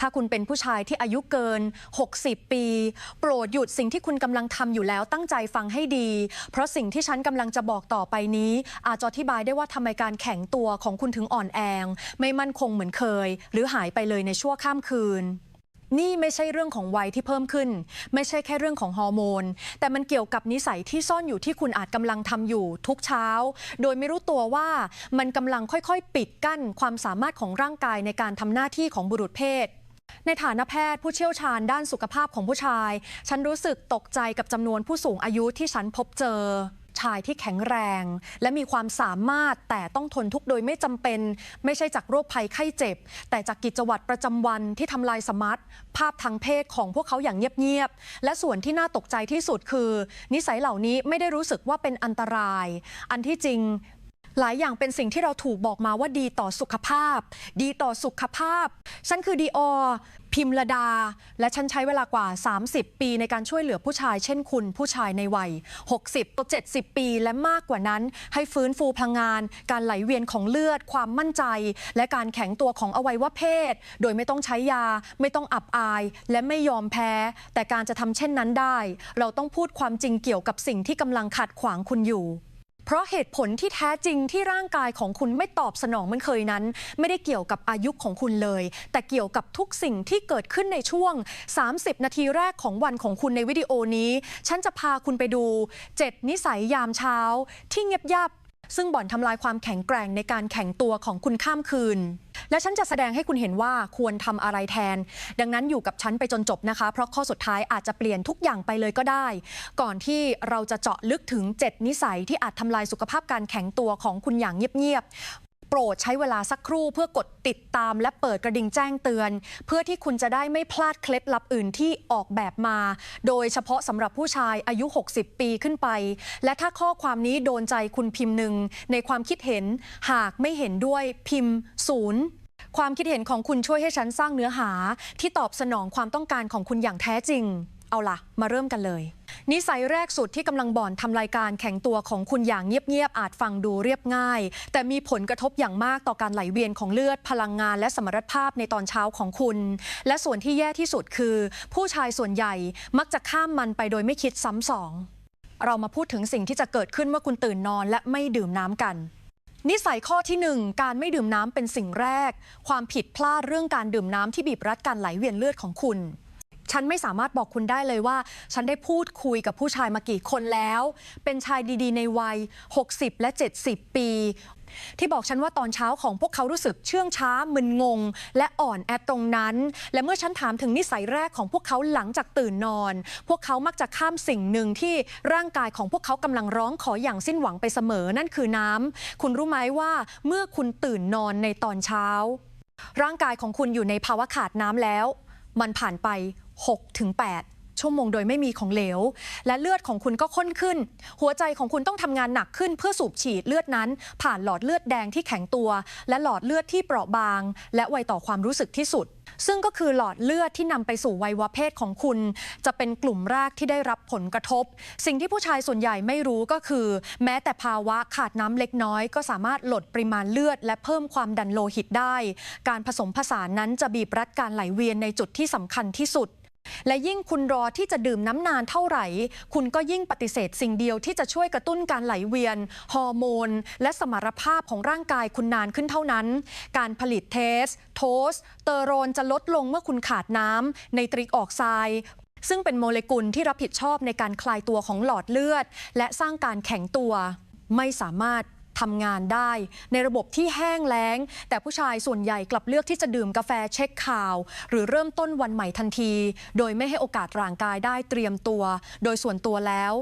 ถ้าคุณเป็นผู้ชายที่อายุเกิน 60 ปี โปรดหยุดสิ่งที่คุณกำลังทำอยู่แล้วตั้งใจฟังให้ดี เพราะสิ่งที่ฉันกำลังจะบอกต่อไปนี้ อาจจะอธิบายได้ว่าทำไมการแข็งตัวของคุณถึงอ่อนแองไม่มั่นคงเหมือนเคย หรือหายไปเลยในชั่วข้ามคืนนี่ไม่ใช่เรื่องของวัยที่เพิ่มขึ้น ไม่ใช่แค่เรื่องของฮอร์โมน แต่มันเกี่ยวกับนิสัยที่ซ่อนอยู่ที่คุณอาจกำลังทำอยู่ทุกเช้า โดยไม่รู้ตัวว่ามันกำลังค่อยๆ ปิดกั้นความสามารถของร่างกายในการทำหน้าที่ของบุรุษเพศ ในฐานะแพทย์ผู้เชี่ยวชาญด้านสุขภาพของผู้ชาย ฉันรู้สึกตกใจกับจำนวนผู้สูงอายุที่ฉันพบเจอ ชายที่แข็งแรง และมีความสามารถแต่ต้องทนทุกข์โดยไม่จำเป็น ไม่ใช่จากโรคภัยไข้เจ็บ แต่จากกิจวัตรประจำวันที่ทำลายสมรรถภาพทางเพศของพวกเขาอย่างเงียบๆและส่วนที่น่าตกใจที่สุดคือ นิสัยเหล่านี้ไม่ได้รู้สึกว่าเป็นอันตราย อันที่จริง หลายอย่างเป็นสิ่งที่เราถูกบอกมาว่าดีต่อสุขภาพ ดีต่อสุขภาพ ฉันคือดีออพิมรดา และฉันใช้เวลากว่า 30 ปีในการช่วยเหลือผู้ชายเช่นคุณผู้ชายในวัย 60ต่อ70 ปีและมากกว่านั้น ให้ฟื้นฟูพลังงาน การไหลเวียนของเลือด ความมั่นใจ และการแข็งตัวของอวัยวะเพศ โดยไม่ต้องใช้ยา ไม่ต้องอับอาย และไม่ยอมแพ้ แต่การจะทำเช่นนั้นได้ เราต้องพูดความจริงเกี่ยวกับสิ่งที่กำลังขัดขวางคุณอยู่ เพราะเหตุผลที่แท้จริงที่ร่างกายของคุณไม่ตอบสนองเหมันเคยนั้น ไม่ได้เกี่ยวกับอายุของคุณเลย แต่เกี่ยวกับทุกสิ่งที่เกิดขึ้นในช่วง 30 นาทีแรกของวันของคุณในวิดีโอนี้ ฉันจะพาคุณไปดู 7 นิสัยยามเช้า ที่เงียบยับ ซึ่งบ่อนทำลายความแข็งแกร่งในการแข็งตัวของคุณข้ามคืน และฉันจะแสดงให้คุณเห็นว่าควรทำอะไรแทน ดังนั้นอยู่กับฉันไปจนจบนะคะ เพราะข้อสุดท้ายอาจจะเปลี่ยนทุกอย่างไปเลยก็ได้ ก่อนที่เราจะเจาะลึกถึง 7 นิสัยที่อาจทำลายสุขภาพการแข็งตัวของคุณอย่างเงียบๆ โปรดใช้เวลาสักครู่เพื่อกดติดตามและเปิดกระดิ่งแจ้งเตือน เพื่อที่คุณจะได้ไม่พลาดเคล็ดลับอื่นที่ออกแบบมา โดยเฉพาะสำหรับผู้ชายอายุ 60 ปีขึ้นไป และถ้าข้อความนี้โดนใจคุณพิมพ์หนึ่งในความคิดเห็นหากไม่เห็นด้วยพิมพ์ศูนย์ความคิดเห็นของคุณช่วยให้ฉันสร้างเนื้อหาที่ตอบสนองความต้องการของคุณอย่างแท้จริง เอาล่ะ มาเริ่มกันเลย นิสัยแรกสุดที่กำลังบ่อนทำรายการแข็งตัวของคุณอย่างเงียบๆอาจฟังดูเรียบง่าย แต่มีผลกระทบอย่างมากต่อการไหลเวียนของเลือดพลังงานและสมรรถภาพในตอนเช้าของคุณ และส่วนที่แย่ที่สุดคือ ผู้ชายส่วนใหญ่มักจะข้ามมันไปโดยไม่คิดซ้ำสอง เรามาพูดถึงสิ่งที่จะเกิดขึ้นเมื่อคุณตื่นนอนและไม่ดื่มน้ำกันนิสัยข้อที่หนึ่งการไม่ดื่มน้ำเป็นสิ่งแรก ความผิดพลาดเรื่องการดื่มน้ำที่บีบรัดการไหลเวียนเลือดของคุณ ฉันไม่สามารถบอกคุณได้เลยว่า ฉันได้พูดคุยกับผู้ชายมากี่คนแล้ว เป็นชายดีๆ ในวัย 60 และ 70 ปี ที่บอกฉันว่าตอนเช้าของพวกเขารู้สึกเชื่องช้ามึนงง และอ่อนแอตรงนั้น และเมื่อฉันถามถึงนิสัยแรกของพวกเขาหลังจากตื่นนอน พวกเขามักจะข้ามสิ่งหนึ่งที่ร่างกายของพวกเขากำลังร้องขออย่างสิ้นหวังไปเสมอนั่นคือน้ำคุณรู้ไหมว่าเมื่อคุณตื่นนอนในตอนเช้า ร่างกายของคุณอยู่ในภาวะขาดน้ำแล้ว มันผ่านไป 6-8 ชั่วโมงโดยไม่มีของเหลว และเลือดของคุณก็ข้นขึ้น หัวใจของคุณต้องทำงานหนักขึ้นเพื่อสูบฉีดเลือดนั้น ผ่านหลอดเลือดแดงที่แข็งตัว และหลอดเลือดที่เปราะบาง และไวต่อความรู้สึกที่สุดซึ่งก็คือหลอดเลือดที่นำไปสู่วัยวะเพศของคุณ จะเป็นกลุ่มแรกที่ได้รับผลกระทบ สิ่งที่ผู้ชายส่วนใหญ่ไม่รู้ก็คือ แม้แต่ภาวะขาดน้ำเล็กน้อย ก็สามารถลดปริมาณเลือด และเพิ่มความดันโลหิตได้ การผสมผสานนั้นจะบีบรัดการไหลเวียนในจุดที่สำคัญที่สุด และยิ่งคุณรอที่จะดื่มน้ำนานเท่าไหร่ คุณก็ยิ่งปฏิเสธสิ่งเดียวที่จะช่วยกระตุ้นการไหลเวียน ฮอร์โมน และสมรรถภาพของร่างกายคุณนานขึ้นเท่านั้น การผลิตเทส โทส เตอโรนจะลดลงเมื่อคุณขาดน้ำในตริกออกไซด์ซึ่งเป็นโมเลกุลที่รับผิดชอบในการคลายตัวของหลอดเลือด และสร้างการแข็งตัว ไม่สามารถ ทำงานได้ ในระบบที่แห้งแล้ง แต่ผู้ชายส่วนใหญ่กลับเลือกที่จะดื่มกาแฟเช็คข่าว หรือเริ่มต้นวันใหม่ทันที โดยไม่ให้โอกาสร่างกายได้เตรียมตัว โดยส่วนตัวแล้ว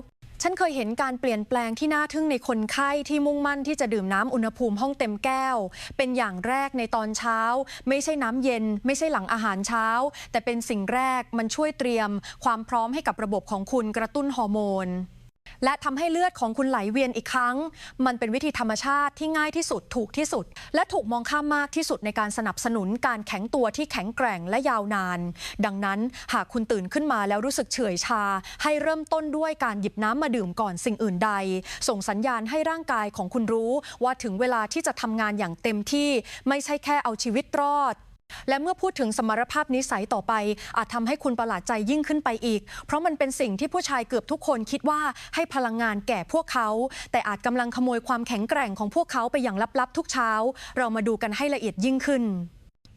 ฉันเคยเห็นการเปลี่ยนแปลงที่น่าทึ่งในคนไข้ที่มุ่งมั่นที่จะดื่มน้ำอุณหภูมิห้องเต็มแก้ว เป็นอย่างแรกในตอนเช้า ไม่ใช่น้ำเย็น ไม่ใช่หลังอาหารเช้า แต่เป็นสิ่งแรกมันช่วยเตรียม ความพร้อมให้กับระบบของคุณกระตุ้นฮอร์โมน และทำให้เลือดของคุณไหลเวียนอีกครั้ง มันเป็นวิธีธรรมชาติที่ง่ายที่สุดถูกที่สุด และถูกมองข้ามมากที่สุดในการสนับสนุนการแข็งตัวที่แข็งแกร่งและยาวนาน ดังนั้นหากคุณตื่นขึ้นมาแล้วรู้สึกเฉื่อยชา ให้เริ่มต้นด้วยการหยิบน้ำมาดื่มก่อนสิ่งอื่นใด ส่งสัญญาณให้ร่างกายของคุณรู้ ว่าถึงเวลาที่จะทำงานอย่างเต็มที่ ไม่ใช่แค่เอาชีวิตรอด และเมื่อพูดถึงสมรรถภาพนิสัยต่อไป อาจทำให้คุณประหลาดใจยิ่งขึ้นไปอีก เพราะมันเป็นสิ่งที่ผู้ชายเกือบทุกคนคิดว่าให้พลังงานแก่พวกเขา แต่อาจกำลังขโมยความแข็งแกร่งของพวกเขาไปอย่างลับๆ ทุกเช้า เรามาดูกันให้ละเอียดยิ่งขึ้น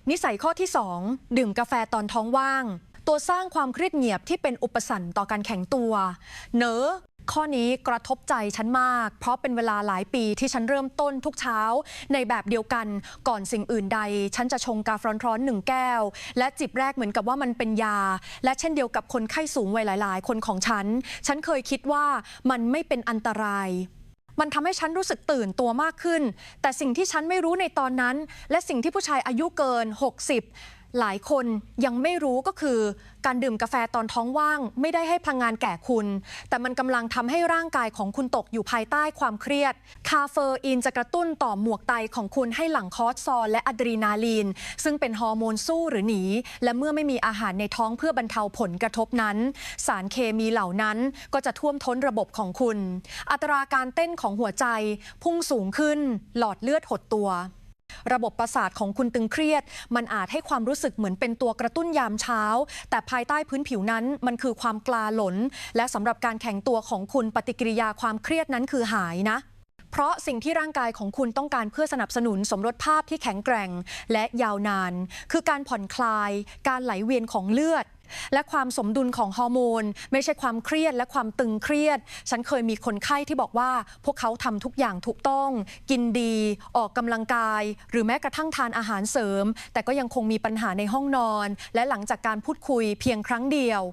นิสัยข้อที่ 2 ดื่มกาแฟตอนท้องว่าง ตัวสร้างความเครียดเงียบที่เป็นอุปสรรคต่อการแข็งตัว เนอ ข้อนี้กระทบใจฉันมาก เพราะเป็นเวลาหลายปีที่ฉันเริ่มต้นทุกเช้า ในแบบเดียวกันก่อนสิ่งอื่นใด ฉันจะชงกาแฟร้อนๆหนึ่งแก้ว และจิบแรกเหมือนกับว่ามันเป็นยา และเช่นเดียวกับคนไข้สูงวัยหลาย ๆ คนของฉัน ฉันเคยคิดว่ามันไม่เป็นอันตรายมันทำให้ฉันรู้สึกตื่นตัวมากขึ้น แต่สิ่งที่ฉันไม่รู้ในตอนนั้น และสิ่งที่ผู้ชายอายุเกิน 60 หลายคนยังไม่รู้ก็คือ การดื่มกาแฟตอนท้องว่าง ไม่ได้ให้พลังงานแก่คุณ แต่มันกำลังทำให้ร่างกายของคุณตกอยู่ภายใต้ความเครียด คาเฟอีนจะกระตุ้นต่อหมวกไตของคุณให้หลั่งคอร์ติซอลและอะดรีนาลีน ซึ่งเป็นฮอร์โมนสู้หรือหนี และเมื่อไม่มีอาหารในท้องเพื่อบรรเทาผลกระทบนั้น สารเคมีเหล่านั้นก็จะท่วมท้นระบบของคุณ อัตราการเต้นของหัวใจพุ่งสูงขึ้น หลอดเลือดหดตัว ระบบประสาทของคุณตึงเครียด มันอาจให้ความรู้สึกเหมือนเป็นตัวกระตุ้นยามเช้า แต่ภายใต้พื้นผิวนั้นมันคือความกลาหลน และสำหรับการแข็งตัวของคุณปฏิกิริยาความเครียดนั้นคือหายนะเพราะสิ่งที่ร่างกายของคุณต้องการเพื่อสนับสนุนสมรสภาพที่แข็งแกร่งและยาวนาน คือการผ่อนคลาย การไหลเวียนของเลือด และความสมดุลของฮอร์โมน ไม่ใช่ความเครียดและความตึงเครียด ฉันเคยมีคนไข้ที่บอกว่า พวกเขาทำทุกอย่างถูกต้อง กินดี ออกกำลังกาย หรือแม้กระทั่งทานอาหารเสริม แต่ก็ยังคงมีปัญหาในห้องนอน และหลังจากการพูดคุยเพียงครั้งเดียว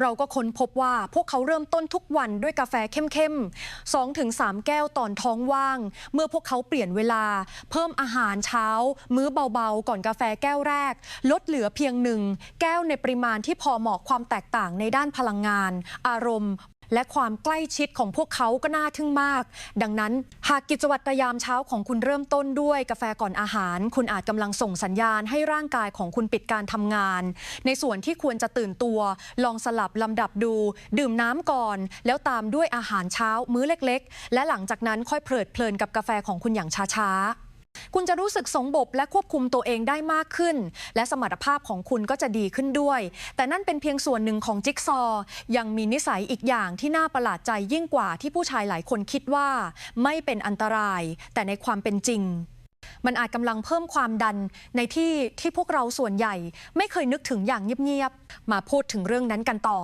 เราก็ค้นพบว่าพวกเขาเริ่มต้นทุกวันด้วยกาแฟเข้มๆ2-3แก้วตอนท้องว่าง เมื่อพวกเขาเปลี่ยนเวลา เพิ่มอาหารเช้า มื้อเบาๆ ก่อนกาแฟแก้วแรก ลดเหลือเพียงหนึ่ง แก้วในปริมาณที่พอเหมาะความแตกต่างในด้านพลังงาน อารมณ์ และความใกล้ชิดของพวกเขาก็น่าทึ่งมาก ดังนั้นหากกิจวัตรยามเช้าของคุณเริ่มต้นด้วยกาแฟก่อนอาหาร คุณอาจกำลังส่งสัญญาณให้ร่างกายของคุณปิดการทำงาน ในส่วนที่ควรจะตื่นตัว ลองสลับลำดับดู ดื่มน้ำก่อน แล้วตามด้วยอาหารเช้ามื้อเล็ก ๆ และหลังจากนั้นค่อยเพลิดเพลินกับกาแฟของคุณอย่างช้าๆ คุณจะรู้สึกสงบและควบคุมตัวเองได้มากขึ้น และสมรรถภาพของคุณก็จะดีขึ้นด้วย แต่นั่นเป็นเพียงส่วนหนึ่งของจิ๊กซอ ยังมีนิสัยอีกอย่างที่น่าประหลาดใจยิ่งกว่าที่ผู้ชายหลายคนคิดว่า ไม่เป็นอันตราย แต่ในความเป็นจริงมันอาจกำลังเพิ่มความดันในที่ที่พวกเราส่วนใหญ่ ไม่เคยนึกถึงอย่างเงียบๆ มาพูดถึงเรื่องนั้นกันต่อ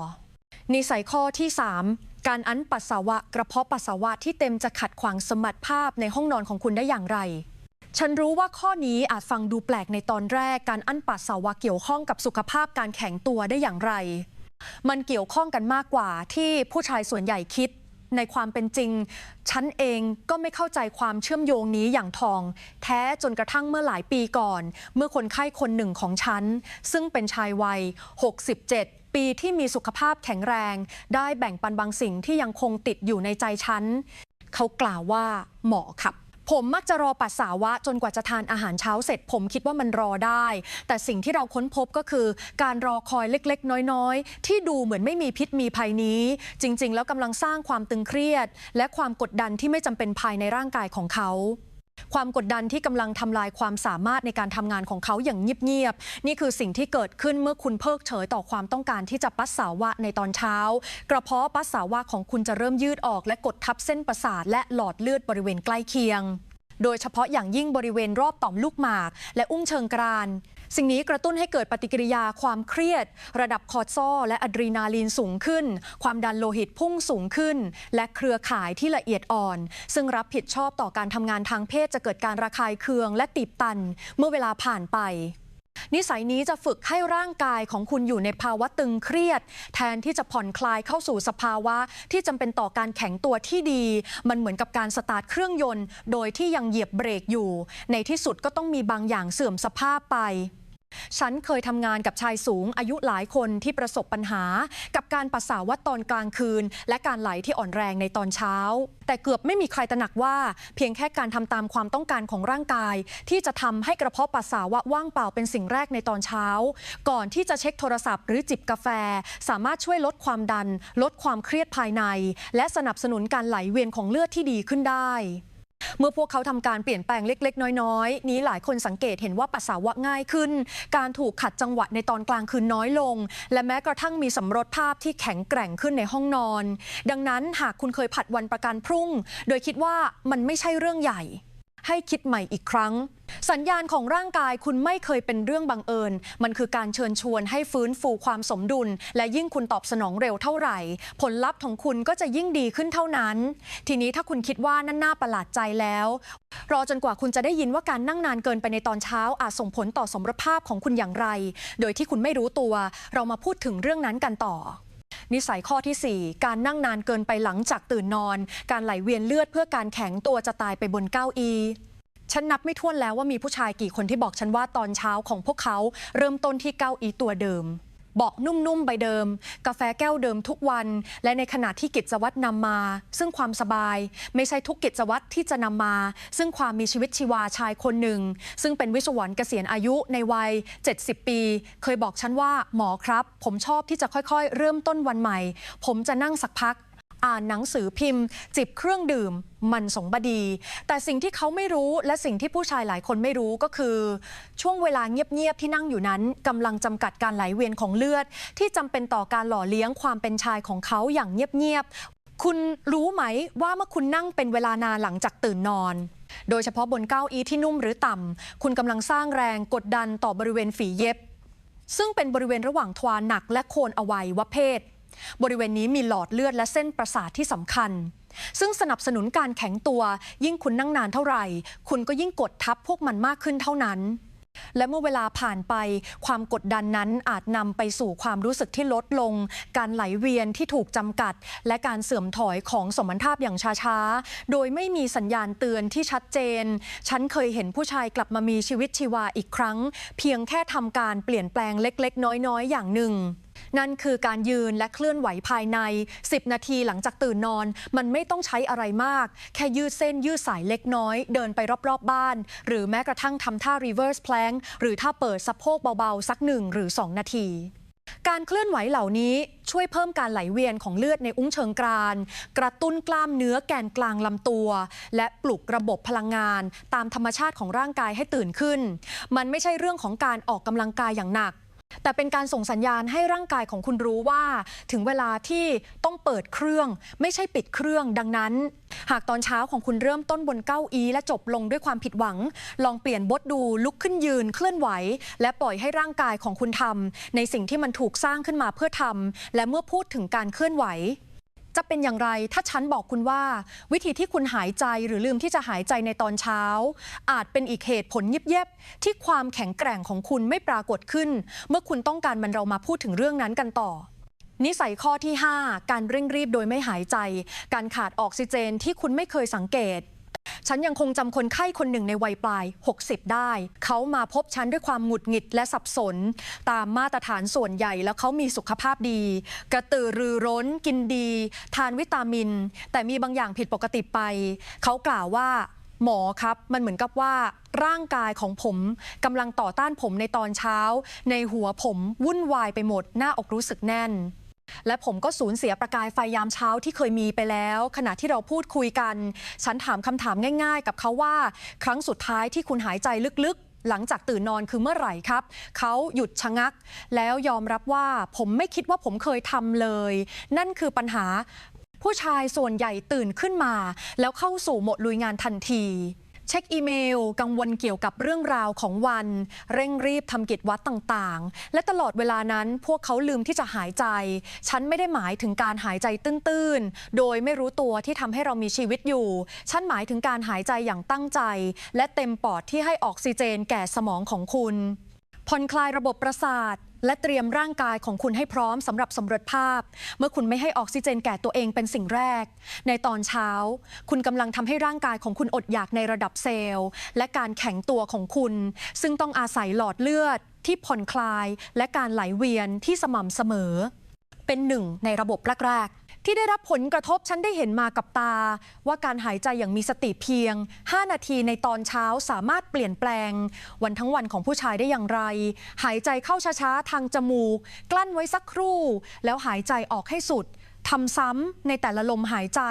นิสัยข้อที่ 3 การอั้นปัสสาวะ กระเพาะปัสสาวะที่เต็มจะขัดขวางสมรรถภาพในห้องนอนของคุณได้อย่างไร ฉันรู้ว่าข้อนี้อาจฟังดูแปลกในตอนแรกการอั้นปัสสาวะเกี่ยวข้องกับสุขภาพการแข็งตัวได้อย่างไร มันเกี่ยวข้องกันมากกว่าที่ผู้ชายส่วนใหญ่คิด ในความเป็นจริง ฉันเองก็ไม่เข้าใจความเชื่อมโยงนี้อย่างทอง แท้จนกระทั่งเมื่อหลายปีก่อน เมื่อคนไข้คนหนึ่งของฉัน ซึ่งเป็นชายวัย 67ปีที่มีสุขภาพแข็งแรง ได้แบ่งปันบางสิ่งที่ยังคงติดอยู่ในใจฉัน เขากล่าวว่าหมอครับ ผมมักจะรอปัสสาวะจนกว่าจะทานอาหารเช้าเสร็จ ผมคิดว่ามันรอได้ แต่สิ่งที่เราค้นพบก็คือการรอคอยเล็กๆ น้อยๆ ที่ดูเหมือนไม่มีพิษมีภัยนี้ จริง ๆ แล้วกำลังสร้างความตึงเครียด และความกดดันที่ไม่จำเป็นภายในร่างกายของเขา ความกดดันที่กำลังทำลายความสามารถในการทำงานของเขาอย่างเงียบๆ นี่คือสิ่งที่เกิดขึ้นเมื่อคุณเพิกเฉยต่อความต้องการที่จะปัสสาวะในตอนเช้า กระเพาะปัสสาวะของคุณจะเริ่มยืดออก และกดทับเส้นประสาทและหลอดเลือดบริเวณใกล้เคียง โดยเฉพาะอย่างยิ่งบริเวณรอบต่อมลูกหมาก และอุ้งเชิงกราน สิ่งนี้กระตุ้นให้เกิดปฏิกิริยาความเครียด ระดับคอร์ติซอลและอะดรีนาลีนสูงขึ้น ความดันโลหิตพุ่งสูงขึ้น และเครือข่ายที่ละเอียดอ่อน ซึ่งรับผิดชอบต่อการทำงานทางเพศจะเกิดการระคายเคือง และตีบตัน เมื่อเวลาผ่านไปนิสัยนี้จะฝึกให้ร่างกายของคุณอยู่ในภาวะตึงเครียด แทนที่จะผ่อนคลายเข้าสู่สภาวะ ที่จำเป็นต่อการแข็งตัวที่ดี มันเหมือนกับการสตาร์ทเครื่องยนต์ โดยที่ยังเหยียบเบรกอยู่ ในที่สุดก็ต้องมีบางอย่างเสื่อมสภาพไป ฉันเคยทำงานกับชายสูงอายุหลายคนที่ประสบปัญหา กับการปัสสาวะตอนกลางคืน และการไหลที่อ่อนแรงในตอนเช้า แต่เกือบไม่มีใครตระหนักว่า เพียงแค่การทำตามความต้องการของร่างกาย ที่จะทำให้กระเพาะปัสสาวะว่างเปล่าเป็นสิ่งแรกในตอนเช้า ก่อนที่จะเช็คโทรศัพท์หรือจิบกาแฟ สามารถช่วยลดความดัน ลดความเครียดภายใน และสนับสนุนการไหลเวียนของเลือดที่ดีขึ้นได้ เมื่อพวกเขาทำการเปลี่ยนแปลงเล็ก ๆ น้อย ๆ นี้หลายคนสังเกตเห็นว่าปัสสาวะง่ายขึ้น การถูกขัดจังหวะในตอนกลางคืนน้อยลง และแม้กระทั่งมีสำรสภาพที่แข็งแกร่งขึ้นในห้องนอน ดังนั้นหากคุณเคยผัดวันประกันพรุ่ง โดยคิดว่ามันไม่ใช่เรื่องใหญ่ ให้คิดใหม่อีกครั้ง สัญญาณของร่างกายคุณไม่เคยเป็นเรื่องบังเอิญ มันคือการเชิญชวนให้ฟื้นฟูความสมดุล และยิ่งคุณตอบสนองเร็วเท่าไหร่ ผลลัพธ์ของคุณก็จะยิ่งดีขึ้นเท่านั้น ทีนี้ถ้าคุณคิดว่านั่นน่าประหลาดใจแล้ว รอจนกว่าคุณจะได้ยินว่าการนั่งนานเกินไปในตอนเช้าอาจส่งผลต่อสมรภาพของคุณอย่างไร โดยที่คุณไม่รู้ตัว เรามาพูดถึงเรื่องนั้นกันต่อ นิสัยข้อทีสี่ 4 การนั่งนานเกินไปหลังจากตื่นนอน การไหลเวียนเลือดเพื่อการแข็งตัวจะตายไปบนเก้าอี้ฉันนับไม่ถ้วนแล้วว่ามีผู้ชายกี่คนที่บอกฉันว่าตอนเช้าของพวกเขา เริ่มต้นที่เก้าอี้ตัวเดิม เบาะนุ่มๆ ใบเดิม กาแฟแก้วเดิมทุกวัน และในขณะที่กิจวัตรนำมา ซึ่งความสบาย ไม่ใช่ทุกกิจวัตรที่จะนำมา ซึ่งความมีชีวิตชีวาชายคนหนึ่ง ซึ่งเป็นวิศวรเกษียณอายุในวัย 70 ปี เคยบอกฉันว่าหมอครับ ผมชอบที่จะค่อยๆ เริ่มต้นวันใหม่ ผมจะนั่งสักพัก อ่านหนังสือพิมพ์ จิบเครื่องดื่ม มันสงบดี แต่สิ่งที่เขาไม่รู้และสิ่งที่ผู้ชายหลายคนไม่รู้ก็คือ ช่วงเวลาเงียบๆที่นั่งอยู่นั้นกำลังจำกัดการไหลเวียนของเลือด ที่จำเป็นต่อการหล่อเลี้ยงความเป็นชายของเขาอย่างเงียบๆคุณรู้ไหมว่าเมื่อคุณนั่งเป็นเวลานานหลังจากตื่นนอนโดยเฉพาะบนเก้าอี้ที่นุ่มหรือต่ำ คุณกำลังสร้างแรงกดดันต่อบริเวณฝีเย็บ ซึ่งเป็นบริเวณระหว่างทวารหนักและโคนอวัยวะเพศ บริเวณนี้มีหลอดเลือดและเส้นประสาทที่สำคัญ ซึ่งสนับสนุนการแข็งตัว ยิ่งคุณนั่งนานเท่าไหร่ คุณก็ยิ่งกดทับพวกมันมากขึ้นเท่านั้น และเมื่อเวลาผ่านไป ความกดดันนั้นอาจนำไปสู่ความรู้สึกที่ลดลง การไหลเวียนที่ถูกจำกัด และการเสื่อมถอยของสมรรถภาพอย่างช้าๆ โดยไม่มีสัญญาณเตือนที่ชัดเจน ฉันเคยเห็นผู้ชายกลับมามีชีวิตชีวาอีกครั้ง เพียงแค่ทำการเปลี่ยนแปลงเล็ก ๆ น้อยๆ อย่างหนึ่ง นั่นคือการยืนและเคลื่อนไหวภายใน 10 นาทีหลังจากตื่นนอน มันไม่ต้องใช้อะไรมาก แค่ยืดเส้นยืดสายเล็กน้อย เดินไปรอบๆบ้าน หรือแม้กระทั่งทำท่า reverse plank หรือท่าเปิดสะโพกเบาๆ สักหนึ่งหรือ 2 นาทีการเคลื่อนไหวเหล่านี้ช่วยเพิ่มการไหลเวียนของเลือดในอุ้งเชิงกราน กระตุ้นกล้ามเนื้อแกนกลางลำตัว และปลุกระบบพลังงาน ตามธรรมชาติของร่างกายให้ตื่นขึ้น มันไม่ใช่เรื่องของการออกกำลังกายอย่างหนัก แต่เป็นการส่งสัญญาณให้ร่างกายของคุณรู้ว่า ถึงเวลาที่ต้องเปิดเครื่อง ไม่ใช่ปิดเครื่องดังนั้น หากตอนเช้าของคุณเริ่มต้นบนเก้าอี้และจบลงด้วยความผิดหวัง ลองเปลี่ยนบทดูลุกขึ้นยืนเคลื่อนไหว และปล่อยให้ร่างกายของคุณทำในสิ่งที่มันถูกสร้างขึ้นมาเพื่อทำและเมื่อพูดถึงการเคลื่อนไหว จะเป็นอย่างไรถ้าฉันบอกคุณว่า วิธีที่คุณหายใจหรือลืมที่จะหายใจในตอนเช้า อาจเป็นอีกเหตุผลยิบเย็บๆที่ความแข็งแกร่งของคุณไม่ปรากฏขึ้น เมื่อคุณต้องการมันเรามาพูดถึงเรื่องนั้นกันต่อนิสัยข้อที่ 5 การเร่งรีบโดยไม่หายใจ การขาดออกซิเจนที่คุณไม่เคยสังเกต ฉันยังคงจำคนไข้คนหนึ่งในวัยปลาย 60 ได้ เขามาพบฉันด้วยความหงุดหงิดและสับสน ตามมาตรฐานส่วนใหญ่แล้วเขามีสุขภาพดี กระตือรือร้น กินดี ทานวิตามิน แต่มีบางอย่างผิดปกติไป เขากล่าวว่าหมอครับ มันเหมือนกับว่าร่างกายของผมกำลังต่อต้านผมในตอนเช้า ในหัวผมวุ่นวายไปหมดหน้าอกรู้สึกแน่น และผมก็สูญเสียประกายไฟยามเช้าที่เคยมีไปแล้ว ขณะที่เราพูดคุยกัน ฉันถามคำถามง่าย ๆ กับเขาว่า ครั้งสุดท้ายที่คุณหายใจลึกๆ หลังจากตื่นนอนคือเมื่อไหร่ครับ เขาหยุดชะงัก แล้วยอมรับว่าผมไม่คิดว่าผมเคยทำเลย นั่นคือปัญหาผู้ชายส่วนใหญ่ตื่นขึ้นมา แล้วเข้าสู่หมดลุยงานทันที เช็คอีเมล กังวลเกี่ยวกับเรื่องราวของวัน เร่งรีบทำกิจวัตรต่างๆ และตลอดเวลานั้นพวกเขาลืมที่จะหายใจ ฉันไม่ได้หมายถึงการหายใจตื้นๆ โดยไม่รู้ตัวที่ทำให้เรามีชีวิตอยู่ ฉันหมายถึงการหายใจอย่างตั้งใจ และเต็มปอดที่ให้ออกซิเจนแก่สมองของคุณผ่อนคลายระบบประสาท และเตรียมร่างกายของคุณให้พร้อมสำหรับสมรสภาพ เมื่อคุณไม่ให้ออกซิเจนแก่ตัวเองเป็นสิ่งแรก ในตอนเช้า คุณกำลังทำให้ร่างกายของคุณอดอยากในระดับเซลล์ และการแข็งตัวของคุณ ซึ่งต้องอาศัยหลอดเลือด ที่ผ่อนคลาย และการไหลเวียนที่สม่ำเสมอ เป็นหนึ่งในระบบแรกๆ ที่ได้รับผลกระทบฉันได้เห็นมากับตา ว่าการหายใจอย่างมีสติเพียง 5 นาทีในตอนเช้าสามารถเปลี่ยนแปลง วันทั้งวันของผู้ชายได้อย่างไร หายใจเข้าช้าๆ ทางจมูก กลั้นไว้สักครู่ แล้วหายใจออกให้สุดทำซ้ำในแต่ละลมหายใจ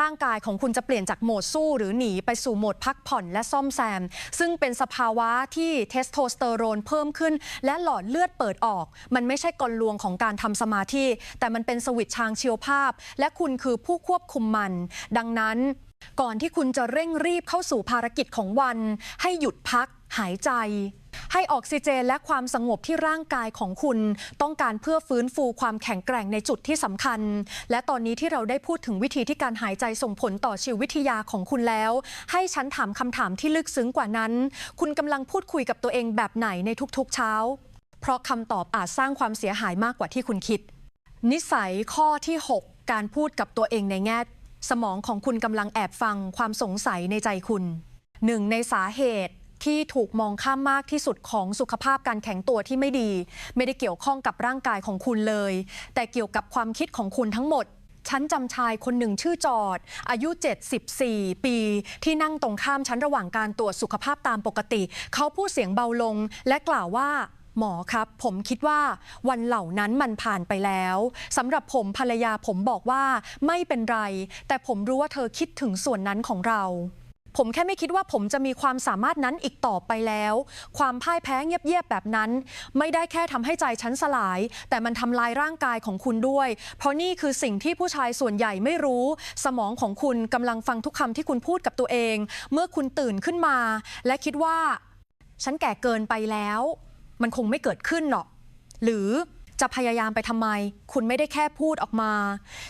ร่างกายของคุณจะเปลี่ยนจากโหมดสู้หรือหนีไปสู่โหมดพักผ่อนและซ่อมแซม ซึ่งเป็นสภาวะที่เทสโทสเตอโรนเพิ่มขึ้น และหลอดเลือดเปิดออก มันไม่ใช่กลลวงของการทำสมาธิ แต่มันเป็นสวิตช์ทางชีวภาพ และคุณคือผู้ควบคุมมัน ดังนั้น ก่อนที่คุณจะเร่งรีบเข้าสู่ภารกิจของวัน ให้หยุดพัก หายใจ ให้ออกซิเจนและความสงบที่ร่างกายของคุณ ต้องการเพื่อฟื้นฟูความแข็งแกร่งในจุดที่สำคัญ และตอนนี้ที่เราได้พูดถึงวิธีที่การหายใจส่งผลต่อชีววิทยาของคุณแล้ว ให้ฉันถามคำถามที่ลึกซึ้งกว่านั้น คุณกำลังพูดคุยกับตัวเองแบบไหนในทุกๆเช้า เพราะคำตอบอาจสร้างความเสียหายมากกว่าที่คุณคิด นิสัยข้อที่ 6 การพูดกับตัวเองในแง่สมองของคุณกำลังแอบฟังความสงสัยในใจคุณหนึ่งในสาเหตุ ที่ถูกมองข้ามมากที่สุดของสุขภาพการแข็งตัวที่ไม่ดี ไม่ได้เกี่ยวข้องกับร่างกายของคุณเลย แต่เกี่ยวกับความคิดของคุณทั้งหมดฉันจำชายคนหนึ่งชื่อจอด อายุ 74 ปี ที่นั่งตรงข้ามฉันระหว่างการตรวจสุขภาพตามปกติ เขาพูดเสียงเบาลง และกล่าวว่า หมอครับ ผมคิดว่าวันเหล่านั้นมันผ่านไปแล้วสำหรับผมภรรยาผมบอกว่าไม่เป็นไร แต่ผมรู้ว่าเธอคิดถึงส่วนนั้นของเรา ผมแค่ไม่คิดว่าผมจะมีความสามารถนั้นอีกต่อไปแล้ว ความพ่ายแพ้เงียบๆแบบนั้น ไม่ได้แค่ทำให้ใจฉันสลาย แต่มันทำลายร่างกายของคุณด้วย เพราะนี่คือสิ่งที่ผู้ชายส่วนใหญ่ไม่รู้ สมองของคุณกำลังฟังทุกคำที่คุณพูดกับตัวเอง เมื่อคุณตื่นขึ้นมา และคิดว่า ฉันแก่เกินไปแล้ว มันคงไม่เกิดขึ้นหรอก หรือ จะพยายามไปทำไม คุณไม่ได้แค่พูดออกมา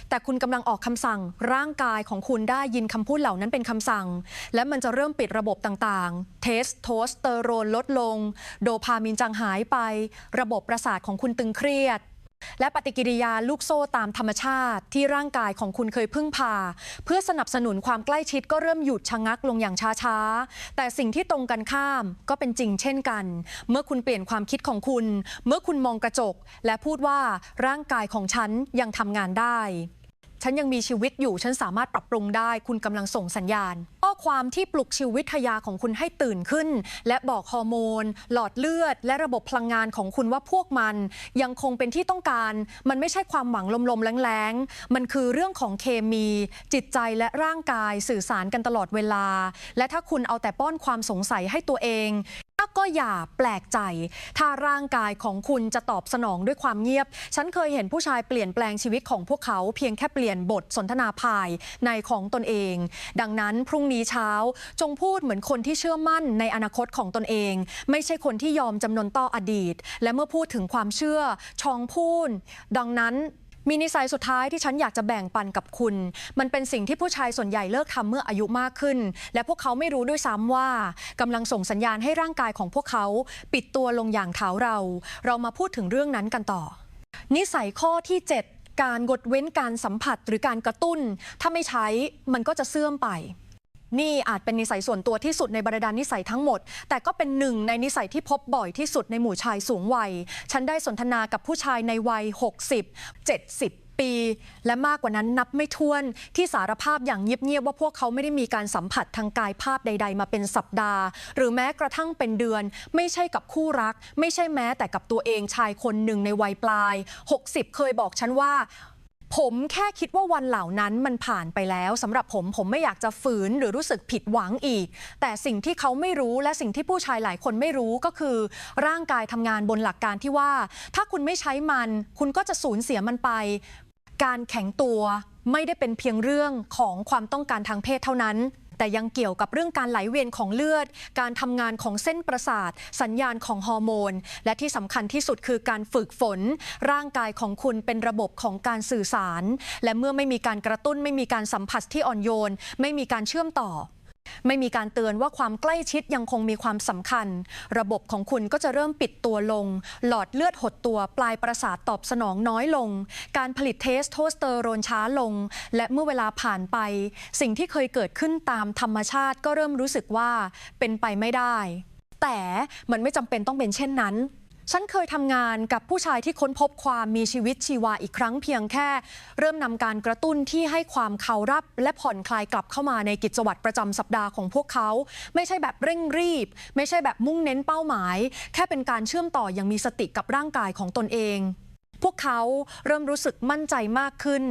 แต่คุณกำลังออกคำสั่ง ร่างกายของคุณได้ยินคำพูดเหล่านั้นเป็นคำสั่ง และมันจะเริ่มปิดระบบต่างๆ เทสโทสเตอโรนลดลง โดพามินจางหายไป ระบบประสาทของคุณตึงเครียด และปฏิกิริยาลูกโซ่ตามธรรมชาติที่ร่างกายของคุณเคยพึ่งพา เพื่อสนับสนุนความใกล้ชิดก็เริ่มหยุดชะงักลงอย่างช้าๆ แต่สิ่งที่ตรงกันข้ามก็เป็นจริงเช่นกัน เมื่อคุณเปลี่ยนความคิดของคุณ เมื่อคุณมองกระจก และพูดว่าร่างกายของฉันยังทำงานได้ ฉันยังมีชีวิตอยู่ ฉันสามารถปรับปรุงได้ คุณกำลังส่งสัญญาณ ข้อความที่ปลุกชีววิทยาของคุณให้ตื่นขึ้น และบอกฮอร์โมน หลอดเลือด และระบบพลังงานของคุณว่าพวกมัน ยังคงเป็นที่ต้องการ มันไม่ใช่ความหวังลมๆแรงๆ มันคือเรื่องของเคมี จิตใจและร่างกายสื่อสารกันตลอดเวลา และถ้าคุณเอาแต่ป้อนความสงสัยให้ตัวเองก็อย่าแปลกใจ ถ้าร่างกายของคุณจะตอบสนองด้วยความเงียบ ฉันเคยเห็นผู้ชายเปลี่ยนแปลงชีวิตของพวกเขาเพียงแค่เปลี่ยนบทสนทนาภายในของตนเอง ดังนั้นพรุ่งนี้เช้าจงพูดเหมือนคนที่เชื่อมั่นในอนาคตของตนเอง ไม่ใช่คนที่ยอมจำนนต่ออดีต และเมื่อพูดถึงความเชื่อชองพูนดังนั้น มีนิสัยสุดท้ายที่ฉันอยากจะแบ่งปันกับคุณ มันเป็นสิ่งที่ผู้ชายส่วนใหญ่เลิกทำเมื่ออายุมากขึ้น และพวกเขาไม่รู้ด้วยซ้ำว่ากำลังส่งสัญญาณให้ร่างกายของพวกเขา ปิดตัวลงอย่างเท้าเรา เรามาพูดถึงเรื่องนั้นกันต่อ นิสัยข้อที่ 7 การงดเว้นการสัมผัสหรือการกระตุ้น ถ้าไม่ใช้มันก็จะเสื่อมไป นี่อาจเป็นนิสัยส่วนตัวที่สุดในบรรดานิสัยทั้งหมด แต่ก็เป็นหนึ่งในนิสัยที่พบบ่อยที่สุดในหมู่ชายสูงวัย ฉันได้สนทนากับผู้ชายในวัย 60 70ปี และมากกว่านั้นนับไม่ถ้วนที่สารภาพอย่างเงียบๆว่าพวกเขาไม่ได้มีการสัมผัสทางกายภาพใด ๆ มาเป็นสัปดาห์ หรือแม้กระทั่งเป็นเดือน ไม่ใช่กับคู่รัก ไม่ใช่แม้แต่กับตัวเองชายคนหนึ่งในวัยปลาย 60 เคยบอกฉันว่า ผมแค่คิดว่าวันเหล่านั้นมันผ่านไปแล้วสำหรับผมผมไม่อยากจะฝืนหรือรู้สึกผิดหวังอีก แต่สิ่งที่เขาไม่รู้และสิ่งที่ผู้ชายหลายคนไม่รู้ก็คือ ร่างกายทำงานบนหลักการที่ว่า ถ้าคุณไม่ใช้มัน คุณก็จะสูญเสียมันไป การแข็งตัวไม่ได้เป็นเพียงเรื่องของความต้องการทางเพศเท่านั้น แต่ยังเกี่ยวกับเรื่องการไหลเวียนของเลือด การทำงานของเส้นประสาท สัญญาณของฮอร์โมน และที่สำคัญที่สุดคือการฝึกฝน ร่างกายของคุณเป็นระบบของการสื่อสาร และเมื่อไม่มีการกระตุ้นไม่มีการสัมผัสที่อ่อนโยน ไม่มีการเชื่อมต่อ ไม่มีการเตือนว่าความใกล้ชิดยังคงมีความสำคัญ ระบบของคุณก็จะเริ่มปิดตัวลง หลอดเลือดหดตัวปลายประสาทตอบสนองน้อยลง การผลิตเทสโทสเตอโรนช้าลง และเมื่อเวลาผ่านไป สิ่งที่เคยเกิดขึ้นตามธรรมชาติก็เริ่มรู้สึกว่าเป็นไปไม่ได้ แต่มันไม่จำเป็นต้องเป็นเช่นนั้น ฉันเคยทำงานกับผู้ชายที่ค้นพบความมีชีวิตชีวาอีกครั้งเพียงแค่ เริ่มนำการกระตุ้นที่ให้ความเขารับ และผ่อนคลายกลับเข้ามาในกิจวัตรประจำสัปดาห์ของพวกเขา ไม่ใช่แบบเร่งรีบ ไม่ใช่แบบมุ่งเน้นเป้าหมาย แค่เป็นการเชื่อมต่ออย่างมีสติกับร่างกายของตนเอง พวกเขาเริ่มรู้สึกมั่นใจมากขึ้น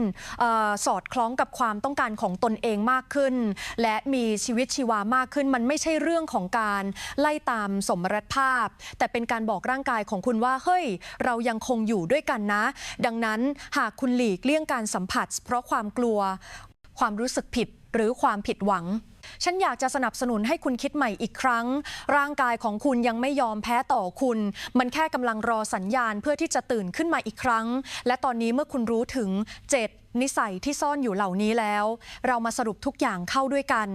ออสอดคล้องกับความต้องการของตนเองมากขึ้น และมีชีวิตชีวามากขึ้น มันไม่ใช่เรื่องของการไล่ตามสมรรถภาพ แต่เป็นการบอกร่างกายของคุณว่าเฮ้ย เรายังคงอยู่ด้วยกันนะ ดังนั้นหากคุณหลีกเลี่ยงการสัมผัส เพราะความกลัว ความรู้สึกผิด หรือความผิดหวัง ฉันอยากจะสนับสนุนให้คุณคิดใหม่อีกครั้ง ร่างกายของคุณยังไม่ยอมแพ้ต่อคุณ มันแค่กำลังรอสัญญาณเพื่อที่จะตื่นขึ้นมาอีกครั้ง และตอนนี้เมื่อคุณรู้ถึง 7 นิสัยที่ซ่อนอยู่เหล่านี้แล้ว เรามาสรุปทุกอย่างเข้าด้วยกัน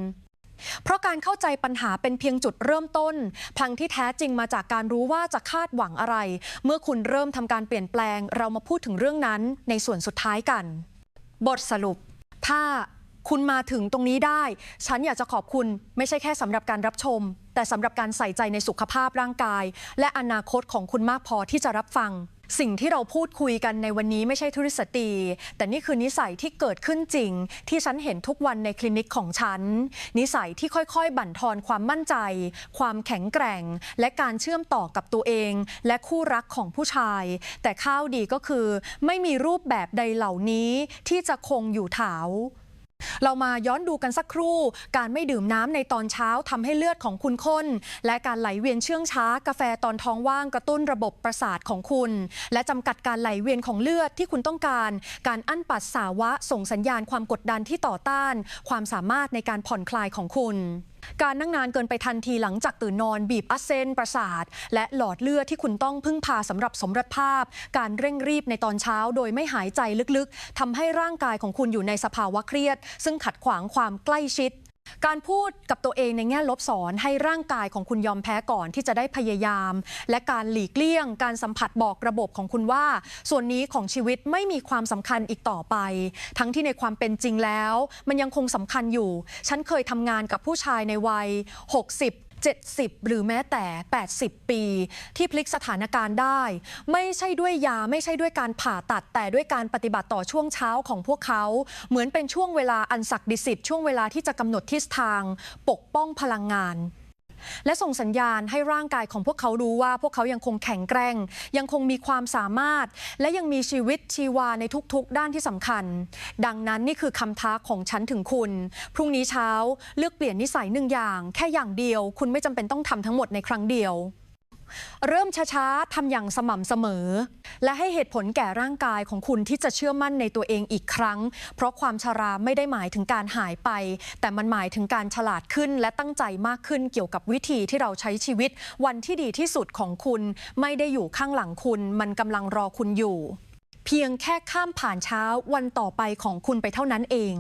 เพราะการเข้าใจปัญหาเป็นเพียงจุดเริ่มต้น พังที่แท้จริงมาจากการรู้ว่าจะคาดหวังอะไร เมื่อคุณเริ่มทำการเปลี่ยนแปลง เรามาพูดถึงเรื่องนั้นในส่วนสุดท้ายกัน บทสรุป ถ้า คุณมาถึงตรงนี้ได้ ฉันอยากจะขอบคุณไม่ใช่แค่สำหรับการรับชม แต่สำหรับการใส่ใจในสุขภาพร่างกาย และอนาคตของคุณมากพอที่จะรับฟัง สิ่งที่เราพูดคุยกันในวันนี้ไม่ใช่ทฤษฎีแต่นี่คือนิสัยที่เกิดขึ้นจริง ที่ฉันเห็นทุกวันในคลินิกของฉัน นิสัยที่ค่อยๆ บั่นทอนความมั่นใจ ความแข็งแกร่ง และการเชื่อมต่อกับตัวเอง และคู่รักของผู้ชาย แต่ข้าวดีก็คือ ไม่มีรูปแบบใดเหล่านี้ที่จะคงอยู่ถาว เรามาย้อนดูกันสักครู่ การไม่ดื่มน้ำในตอนเช้าทำให้เลือดของคุณข้น และการไหลเวียนเชื่องช้า กาแฟตอนท้องว่างกระตุ้นระบบประสาทของคุณ และจำกัดการไหลเวียนของเลือดที่คุณต้องการ การอั้นปัสสาวะส่งสัญญาณความกดดันที่ต่อต้าน ความสามารถในการผ่อนคลายของคุณการนั่งนานเกินไปทันทีหลังจากตื่นนอนบีบอัสเซนประสาท และหลอดเลือดที่คุณต้องพึ่งพาสำหรับสมรรถภาพ การเร่งรีบในตอนเช้าโดยไม่หายใจลึกๆทำให้ร่างกายของคุณอยู่ในสภาวะเครียด ซึ่งขัดขวางความใกล้ชิด การพูดกับตัวเองในแง่ลบสอนให้ร่างกายของคุณยอมแพ้ก่อนที่จะได้พยายาม และการหลีกเลี่ยง การสัมผัสบอกระบบของคุณว่า ส่วนนี้ของชีวิตไม่มีความสำคัญอีกต่อไป ทั้งที่ในความเป็นจริงแล้ว มันยังคงสำคัญอยู่ ฉันเคยทำงานกับผู้ชายในวัย 60 70 หรือแม้แต่ 80 ปี ที่พลิกสถานการณ์ได้ ไม่ใช่ด้วยยาไม่ใช่ด้วยการผ่าตัดแต่ด้วยการปฏิบัติต่อช่วงเช้าของพวกเขา เหมือนเป็นช่วงเวลาอันศักดิ์สิทธิ์ช่วงเวลาที่จะกำหนดทิศทาง ปกป้องพลังงาน และส่งสัญญาณให้ร่างกายของพวกเขารู้ว่าพวกเขายังคงแข็งแกร่ง ยังคงมีความสามารถ และยังมีชีวิตชีวาในทุกๆ ด้านที่สำคัญ ดังนั้นนี่คือคำท้าของฉันถึงคุณ พรุ่งนี้เช้าเลือกเปลี่ยนนิสัยหนึ่งอย่าง แค่อย่างเดียว คุณไม่จำเป็นต้องทำทั้งหมดในครั้งเดียว เริ่มช้าๆทำอย่างสม่ำเสมอ และให้เหตุผลแก่ร่างกายของคุณที่จะเชื่อมั่นในตัวเองอีกครั้ง เพราะความชราไม่ได้หมายถึงการหายไป แต่มันหมายถึงการฉลาดขึ้นและตั้งใจมากขึ้นเกี่ยวกับวิธีที่เราใช้ชีวิต วันที่ดีที่สุดของคุณ ไม่ได้อยู่ข้างหลังคุณ มันกำลังรอคุณอยู่ เพียงแค่ข้ามผ่านเช้าวันต่อไปของคุณไปเท่านั้นเอง